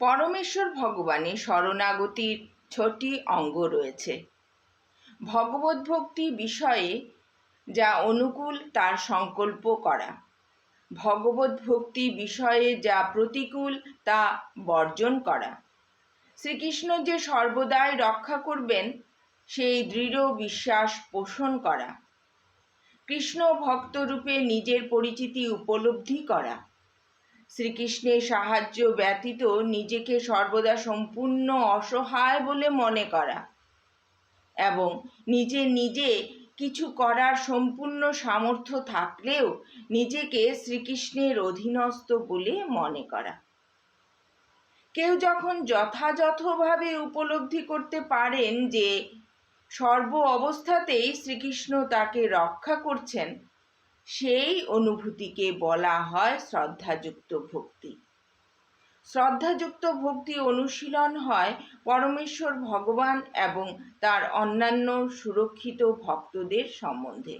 পরমেশ্বর ভগবানের শরণাগতির ছটি অঙ্গ রয়েছে। ভগবত ভক্তি বিষয়ে যা অনুকূল, তার সংকল্প করা। ভগবত ভক্তি বিষয়ে যা প্রতিকূল, তা বর্জন করা। শ্রীকৃষ্ণ যে সর্বদাই রক্ষা করবেন, সেই দৃঢ় বিশ্বাস পোষণ করা। কৃষ্ণ ভক্তরূপে নিজের পরিচিতি উপলব্ধি করা। শ্রীকৃষ্ণের সাহায্য ব্যতীত নিজেকে সর্বদা সম্পূর্ণ অসহায় বলে মনে করা এবং নিজে নিজে কিছু করার সম্পূর্ণ সামর্থ্য থাকলেও নিজেকে শ্রীকৃষ্ণের অধীনস্থ বলে মনে করা। কেউ যখন যথাযথভাবে উপলব্ধি করতে পারেন যে সর্ব অবস্থাতেই শ্রীকৃষ্ণ তাকে রক্ষা করছেন সেই অনুভূতিকে বলা হয় শ্রদ্ধাযুক্ত ভক্তি। শ্রদ্ধাযুক্ত ভক্তি অনুশীলন হয় পরমেশ্বর ভগবান এবং তার অন্যান্য সুরক্ষিত ভক্তদের সম্বন্ধে।